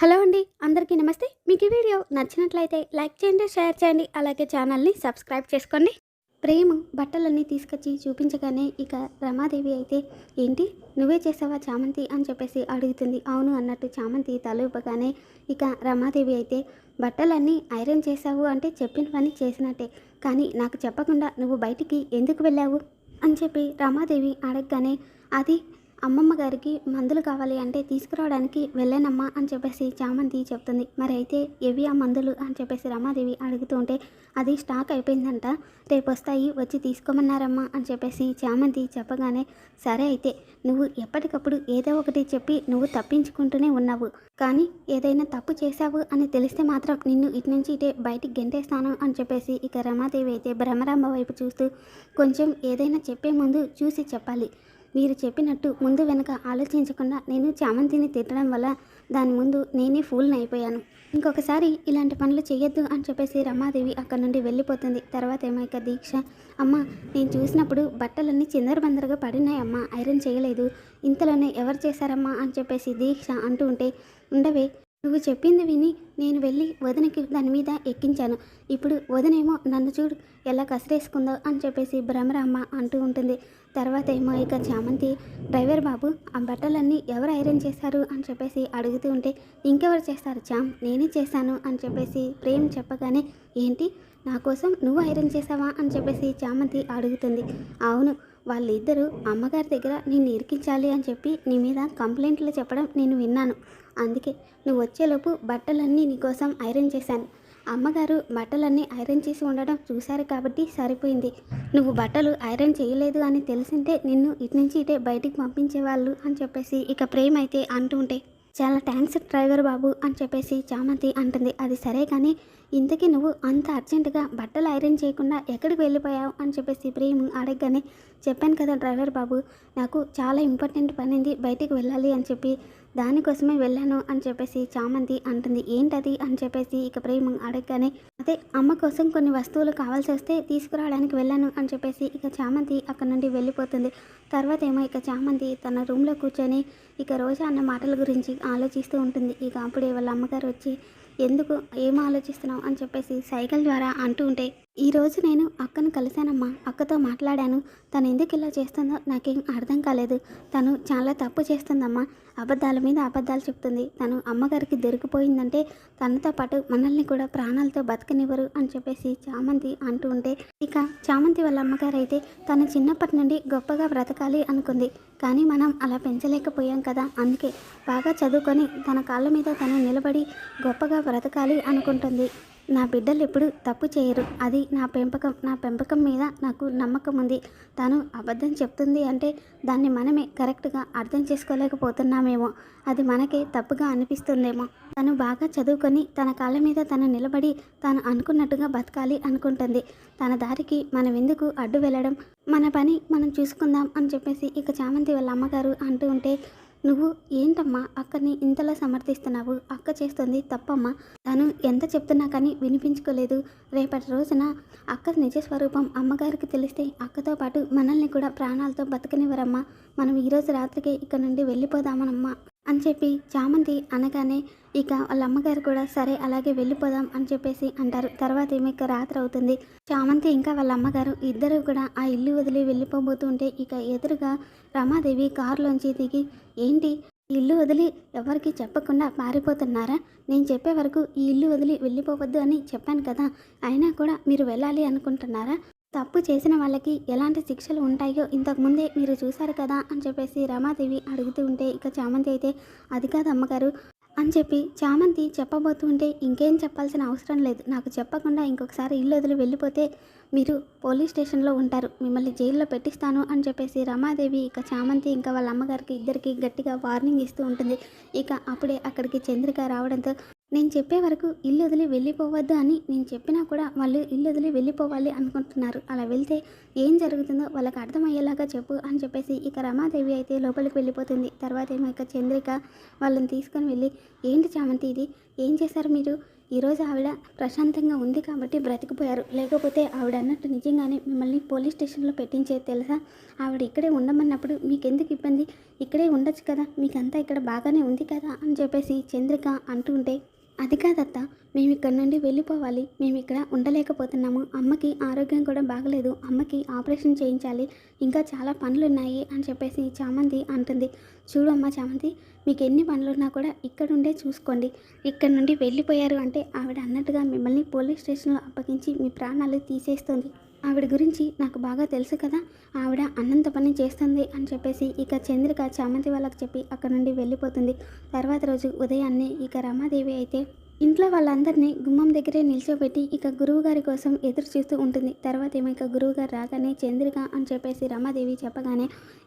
Hello అండి అందరికీ నమస్తే. మీకు ఈ వీడియో నచ్చినట్లయితే లైక్ చేయండి షేర్ చేయండి అలాగే ఛానల్ని సబ్స్క్రైబ్ చేసుకోండి. ప్రేమ బట్టలన్నీ తీసుకొచ్చి చూపించగానే ఇక రమాదేవి అయితే ఏంటి? నువ్వే చేసావా చామంతి? అని చెప్పేసి అడుగుతుంది. అవును అన్నట్టు చామంతి తలపగానే ఇక రమాదేవి అయితే బట్టలన్నీ ఐరన్ చేసావు అంటే చెప్పిన పని చేసినట్టే. కానీ నాకు చెప్పకుండా నువ్వు బయటికి ఎందుకు వెళ్ళావు? అని చెప్పి రమాదేవి అడగగానే అది అమ్మమ్మ గారికి మందులు కావాలి అంటే తీసుకురావడానికి వెళ్ళానమ్మా అని చెప్పేసి చామంతి చెప్తుంది. మరి అయితే ఎవి ఆ మందులు అని చెప్పేసి రమాదేవి అడుగుతూ ఉంటే అది స్టాక్ అయిపోయిందంట రేపు వస్తాయి వచ్చి తీసుకోమన్నారమ్మా అని చెప్పేసి చామంతి చెప్పగానే సరే అయితే నువ్వు ఎప్పటికప్పుడు ఏదో ఒకటి చెప్పి నువ్వు తప్పించుకుంటూనే ఉన్నావు. కానీ ఏదైనా తప్పు చేశావు అని తెలిస్తే మాత్రం నిన్ను ఇటు నుంచి ఇటే బయటికి గెంటేస్తాను అని చెప్పేసి ఇక రమాదేవి అయితే భ్రమరాంబ వైపు చూస్తూ కొంచెం ఏదైనా చెప్పే ముందు చూసి చెప్పాలి. మీరు చెప్పినట్టు ముందు వెనక ఆలోచించకుండా నేను చామంతిని తిట్టడం వల్ల దాని ముందు నేనే ఫూల్ని అయిపోయాను. ఇంకొకసారి ఇలాంటి పనులు చేయొద్దు అని చెప్పేసి రమాదేవి అక్కడ నుండి వెళ్ళిపోతుంది. తర్వాత ఏమో దీక్ష. అమ్మ నేను చూసినప్పుడు బట్టలన్నీ చిందరబందరగా పడినాయమ్మా ఐరన్ చేయలేదు. ఇంతలోనే ఎవరు చేశారమ్మా అని చెప్పేసి దీక్ష అంటూ ఉంటే ఉండవే. నువ్వు చెప్పింది విని నేను వెళ్ళి వదినకి దాని మీద ఎక్కించాను. ఇప్పుడు వదినేమో నన్ను చూడు ఎలా కసిరేసుకుందో అని చెప్పేసి భ్రమరమ్మ అంటూ ఉంటుంది. తర్వాత ఏమో ఇక చామంతి డ్రైవర్ బాబు ఆ బట్టలన్నీ ఎవరు ఐరన్ చేశారు? అని చెప్పేసి అడుగుతూ ఉంటే ఇంకెవరు చేస్తారు చామ్ నేనే చేశాను అని చెప్పేసి ప్రేమ్ చెప్పగానే ఏంటి నా కోసం నువ్వు ఐరన్ చేసావా అని చెప్పేసి చామంతి అడుగుతుంది. అవును వాళ్ళిద్దరూ అమ్మగారి దగ్గర నిన్ను ఇరికించాలి అని చెప్పి నీ మీద కంప్లైంట్లు చెప్పడం నేను విన్నాను. అందుకే నువ్వు వచ్చేలోపు బట్టలన్నీ నీకోసం ఐరన్ చేశాను. అమ్మగారు బట్టలన్నీ ఐరన్ చేసి ఉండడం చూశారు కాబట్టి సరిపోయింది. నువ్వు బట్టలు ఐరన్ చేయలేదు అని తెలిసింటే నిన్ను ఇటు నుంచి ఇటే బయటికి పంపించేవాళ్ళు అని చెప్పేసి ఇక ప్రేమ అయితే అంటూ ఉంటే చాలా థ్యాంక్స్ డ్రైవర్ బాబు అని చెప్పేసి చామంతి అంటుంది. అది సరే కానీ ఇంతకీ నువ్వు అంత అర్జెంటుగా బట్టలు ఐరన్ చేయకుండా ఎక్కడికి వెళ్ళిపోయావు అని చెప్పేసి ప్రేమ్ అడగగానే చెప్పాను కదా డ్రైవర్ బాబు నాకు చాలా ఇంపార్టెంట్ పని ఉంది బయటికి వెళ్ళాలి అని చెప్పి దానికోసమే వెళ్ళాను అని చెప్పేసి చామంతి అంటుంది. ఏంటది? అని చెప్పేసి ఇక ప్రేమ అడగగానే అదే అమ్మ కోసం కొన్ని వస్తువులు కావాల్సి వస్తే తీసుకురావడానికి వెళ్ళాను అని చెప్పేసి ఇక చామంతి అక్కడ నుండి వెళ్ళిపోతుంది. తర్వాత ఏమో ఇక చామంతి తన రూమ్లో కూర్చొని ఇక రోజా అన్న మాటల గురించి ఆలోచిస్తూ ఉంటుంది. ఇక అప్పుడే వాళ్ళ అమ్మగారు వచ్చి ఎందుకు? ఏం ఆలోచిస్తున్నావు? అని చెప్పేసి సైకిల్ ద్వారా అంటూ ఉంటే ఈరోజు నేను అక్కను కలిశానమ్మా. అక్కతో మాట్లాడాను. తను ఎందుకు ఇలా చేస్తుందో నాకేం అర్థం కాలేదు. తను చాలా తప్పు చేస్తుందమ్మా. అబద్ధాల మీద అబద్ధాలు చెప్తుంది. తను అమ్మగారికి దొరికిపోయిందంటే తనతో పాటు మనల్ని కూడా ప్రాణాలతో బతకనివ్వరు అని చెప్పేసి చామంతి అంటూ ఉంటే ఇక చామంతి వాళ్ళ అమ్మగారు అయితే తను చిన్నప్పటి నుండి గొప్పగా బ్రతకాలి అనుకుంది. కానీ మనం అలా పెంచలేకపోయాం కదా. అందుకే బాగా చదువుకొని తన కాళ్ళ మీద తను నిలబడి గొప్పగా బ్రతకాలి అనుకుంటుంది. నా బిడ్డలు ఎప్పుడు తప్పు చేయరు. అది నా పెంపకం. నా పెంపకం మీద నాకు నమ్మకం ఉంది. తను అబద్ధం చెప్తుంది అంటే దాన్ని మనమే కరెక్ట్గా అర్థం చేసుకోలేకపోతున్నామేమో. అది మనకే తప్పుగా అనిపిస్తుందేమో. తను బాగా చదువుకొని తన కాళ్ళ మీద తను నిలబడి తాను అనుకున్నట్టుగా బతకాలి అనుకుంటుంది. తన దారికి మనం ఎందుకు అడ్డు వెళ్ళడం? మన పని మనం చూసుకుందాం అని చెప్పేసి ఇక చామంతి వాళ్ళ అమ్మగారు అంటూ ఉంటే నువ్వు ఏంటమ్మా అక్కని ఇంతలా సమర్థిస్తున్నావు? అక్క చేస్తుంది తప్పమ్మా. తను ఎంత చెప్తున్నా కానీ వినిపించుకోలేదు. రేపటి రోజున అక్క నిజ స్వరూపం అమ్మగారికి తెలిస్తే అక్కతో పాటు మనల్ని కూడా ప్రాణాలతో బతకనివ్వరమ్మా. మనం ఈరోజు రాత్రికే ఇక్కడ నుండి వెళ్ళిపోదామనమ్మా. అని చెప్పి చామంతి అనగానే ఇక వాళ్ళ అమ్మగారు కూడా సరే అలాగే వెళ్ళిపోదాం అని చెప్పేసి అంటారు. తర్వాత ఏమి ఇక రాత్రి అవుతుంది. చామంతి ఇంకా వాళ్ళ అమ్మగారు ఇద్దరు కూడా ఆ ఇల్లు వదిలి వెళ్ళిపోబోతుంటే ఇక ఎదురుగా రమాదేవి కారులోంచి దిగి ఏంటి ఇల్లు వదిలి ఎవరికి చెప్పకుండా పారిపోతున్నారా? నేను చెప్పే వరకు ఈ ఇల్లు వదిలి వెళ్ళిపోవద్దు అని చెప్పాను కదా. అయినా కూడా మీరు వెళ్ళాలి అనుకుంటున్నారా? తప్పు చేసిన వాళ్ళకి ఎలాంటి శిక్షలు ఉంటాయో ఇంతకుముందే మీరు చూశారు కదా అని చెప్పేసి రమాదేవి అడుగుతూ ఉంటే ఇక చామంతి అయితే అది కాదు అమ్మగారు అని చెప్పి చామంతి చెప్పబోతుంటే ఇంకేం చెప్పాల్సిన అవసరం లేదు. నాకు చెప్పకుండా ఇంకొకసారి ఇల్లు వదిలి వెళ్ళిపోతే మీరు పోలీస్ స్టేషన్లో ఉంటారు. మిమ్మల్ని జైల్లో పెట్టిస్తాను అని చెప్పేసి రమాదేవి ఇక చామంతి ఇంకా వాళ్ళ అమ్మగారికి ఇద్దరికి గట్టిగా వార్నింగ్ ఇస్తూ ఉంటుంది. ఇక అప్పుడే అక్కడికి చంద్రిక రావడంతో నేను చెప్పే వరకు ఇల్లు వదిలి వెళ్ళిపోవద్దు అని నేను చెప్పినా కూడా వాళ్ళు ఇల్లు వదిలి వెళ్ళిపోవాలి అనుకుంటున్నారు. అలా వెళ్తే ఏం జరుగుతుందో వాళ్ళకి అర్థమయ్యేలాగా చెప్పు అని చెప్పేసి ఇక రమాదేవి అయితే లోపలికి వెళ్ళిపోతుంది. తర్వాత ఏమో ఇక చంద్రిక వాళ్ళని తీసుకొని వెళ్ళి ఏంటి చామంతి ఇది? ఏం చేశారు మీరు? ఈరోజు ఆవిడ ప్రశాంతంగా ఉంది కాబట్టి బ్రతికిపోయారు. లేకపోతే ఆవిడ అన్నట్టు నిజంగానే మిమ్మల్ని పోలీస్ స్టేషన్లో పెట్టించేది తెలుసా? ఆవిడ ఇక్కడే ఉండమన్నప్పుడు మీకు ఎందుకు ఇబ్బంది? ఇక్కడే ఉండొచ్చు కదా. మీకంతా ఇక్కడ బాగానే ఉంది కదా అని చెప్పేసి చంద్రిక అంటుంటే అది కాదత్త. మేము ఇక్కడ నుండి వెళ్ళిపోవాలి. మేము ఇక్కడ ఉండలేకపోతున్నాము. అమ్మకి ఆరోగ్యం కూడా బాగలేదు. అమ్మకి ఆపరేషన్ చేయించాలి. ఇంకా చాలా పనులు ఉన్నాయి అని చెప్పేసి చామంతి అంటుంది. చూడు అమ్మ చామంతి మీకు ఎన్ని పనులున్నా కూడా ఇక్కడుండే చూసుకోండి. ఇక్కడ నుండి వెళ్ళిపోయారు అంటే ఆవిడ అన్నట్టుగా మిమ్మల్ని పోలీస్ స్టేషన్లో అప్పగించి మీ ప్రాణాలు తీసేస్తుంది. ఆవిడ గురించి నాకు బాగా తెలుసు కదా ఆవిడ అన్నంత పని చేస్తుంది అని చెప్పేసి ఇక చంద్రిక చామంతి వాళ్ళకి చెప్పి అక్కడ నుండి వెళ్ళిపోతుంది. తర్వాత రోజు ఉదయాన్నే ఇక రమాదేవి అయితే ఇంట్లో వాళ్ళందరినీ గుమ్మం దగ్గరే నిల్చోబెట్టి ఇక గురువు గారి కోసం ఎదురు చూస్తూ ఉంటుంది. తర్వాత ఏమో ఇక గురువు గారు రాగానే చంద్రిక అని చెప్పేసి రమాదేవి చెప్పగానే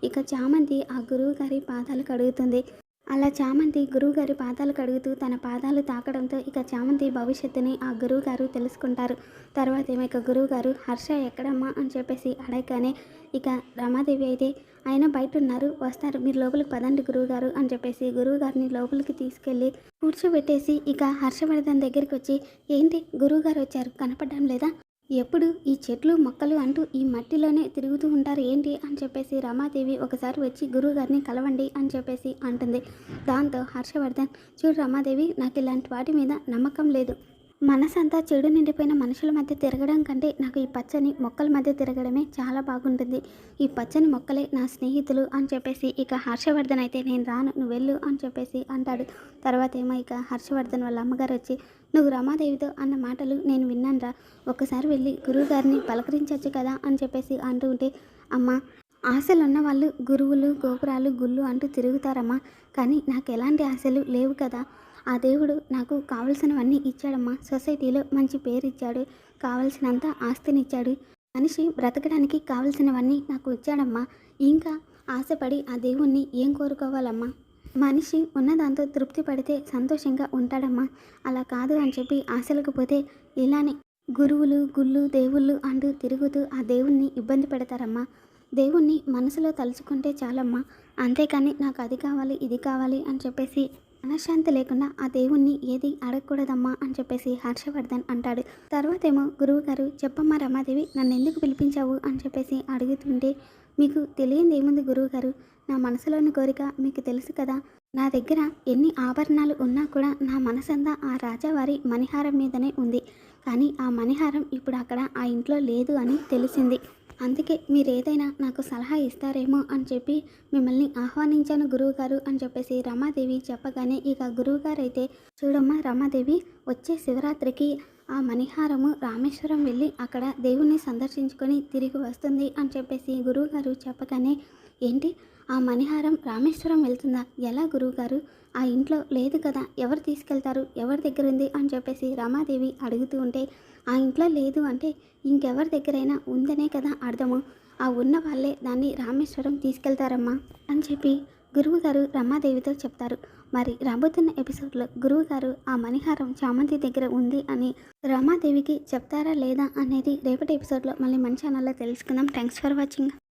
ఇక చామంతి ఆ గురువు గారి పాదాలు కడుగుతుంది అలా చామంతి గురువుగారి పాదాలు కడుగుతూ తన పాదాలు తాకడంతో ఇక చామంతి భవిష్యత్తుని ఆ గురువుగారు తెలుసుకుంటారు. తర్వాత ఏమో ఇక గురువుగారు హర్ష ఎక్కడమ్మా? అని చెప్పేసి అడగగానే ఇక రమాదేవి అయితే ఆయన బయట ఉన్నారు వస్తారు మీరు లోపలికి పదండి గురువుగారు అని చెప్పేసి గురువుగారిని లోపలికి తీసుకెళ్ళి కూర్చోబెట్టేసి ఇక హర్షవర్ధన్ దగ్గరికి వచ్చి ఏంటి గురువుగారు వచ్చారు కనపడడం లేదా? ఎప్పుడు ఈ చెట్లు మొక్కలు అంటూ ఈ మట్టిలోనే తిరుగుతూ ఉంటారు. ఏంటి అని చెప్పేసి రమాదేవి ఒకసారి వచ్చి గురువుగారిని కలవండి అని చెప్పేసి అంటుంది. దాంతో హర్షవర్ధన్ చూడు రమాదేవి నాకు ఇలాంటి వాటి మీద నమ్మకం లేదు. మనసంతా చెడు నిండిపోయిన మనుషుల మధ్య తిరగడం కంటే నాకు ఈ పచ్చని మొక్కల మధ్య తిరగడమే చాలా బాగుంటుంది. ఈ పచ్చని మొక్కలే నా స్నేహితులు అని చెప్పేసి ఇక హర్షవర్ధన్ అయితే నేను రాను నువ్వు వెళ్ళు అని చెప్పేసి అంటాడు. తర్వాత ఏమో ఇక హర్షవర్ధన్ వాళ్ళ అమ్మగారు వచ్చి నువ్వు రమాదేవితో అన్న మాటలు నేను విన్నానురా. ఒక్కసారి వెళ్ళి గురువుగారిని పలకరించవచ్చు కదా అని చెప్పేసి అంటూ ఉంటే అమ్మ ఆశలున్న వాళ్ళు గురువులు గోపురాలు గుళ్ళు అంటూ తిరుగుతారమ్మా. కానీ నాకు ఎలాంటి ఆశలు లేవు కదా. ఆ దేవుడు నాకు కావలసినవన్నీ ఇచ్చాడమ్మా. సొసైటీలో మంచి పేరు ఇచ్చాడు కావలసినంత ఆస్తినిచ్చాడు. మనిషి బ్రతకడానికి కావలసినవన్నీ నాకు ఇచ్చాడమ్మా. ఇంకా ఆశపడి ఆ దేవుణ్ణి ఏం కోరుకోవాలమ్మా? మనిషి ఉన్నదాంతో తృప్తి పడితే సంతోషంగా ఉంటాడమ్మా. అలా కాదు అని చెప్పి ఆశలకు పోతే ఇలానే గురువులు గుళ్ళు దేవుళ్ళు అంటూ తిరుగుతూ ఆ దేవుణ్ణి ఇబ్బంది పెడతారమ్మా. దేవుణ్ణి మనసులో తలుచుకుంటే చాలమ్మా. అంతేకాని నాకు అది కావాలి ఇది కావాలి అని చెప్పేసి మనశ్శాంతి లేకుండా ఆ దేవుణ్ణి ఏది అడగకూడదమ్మా అని చెప్పేసి హర్షవర్ధన్ అంటాడు. తర్వాత ఏమో గురువు గారు చెప్పమ్మా రమాదేవి నన్ను ఎందుకు పిలిపించావు? అని చెప్పేసి అడుగుతుంటే మీకు తెలియంది ఏముంది గురువు గారు నా మనసులోని కోరిక మీకు తెలుసు కదా. నా దగ్గర ఎన్ని ఆభరణాలు ఉన్నా కూడా నా మనసంతా ఆ రాజావారి మణిహారం మీదనే ఉంది. కానీ ఆ మణిహారం ఇప్పుడు అక్కడ ఆ ఇంట్లో లేదు అని తెలిసింది. అందుకే మీరు ఏదైనా నాకు సలహా ఇస్తారేమో అని చెప్పి మిమ్మల్ని ఆహ్వానించాను గురువుగారు అని చెప్పేసి రమాదేవి చెప్పగానే ఇక గురువుగారు అయితే చూడమ్మా రమాదేవి వచ్చే శివరాత్రికి ఆ మణిహారము రామేశ్వరం వెళ్ళి అక్కడ దేవుణ్ణి సందర్శించుకొని తిరిగి వస్తుంది అని చెప్పేసి గురువుగారు చెప్పగానే ఏంటి? ఆ మణిహారం రామేశ్వరం వెళ్తుందా? ఎలా గురువుగారు? ఆ ఇంట్లో లేదు కదా ఎవరు తీసుకెళ్తారు? ఎవరి దగ్గర ఉంది? అని చెప్పేసి రమాదేవి అడుగుతూ ఉంటే ఆ ఇంట్లో లేదు అంటే ఇంకెవరి దగ్గరైనా ఉందనే కదా అర్థము. ఆ ఉన్న వాళ్ళే దాన్ని రామేశ్వరం తీసుకెళ్తారమ్మా అని చెప్పి గురువుగారు రమాదేవితో చెప్తారు. మరి రాబోతున్న ఎపిసోడ్లో గురువుగారు ఆ మణిహారం చామంతి దగ్గర ఉంది అని రామాదేవికి చెప్తారా లేదా అనేది రేపటి ఎపిసోడ్లో మళ్ళీ మన ఛానల్లో తెలుసుకుందాం. Thanks for watching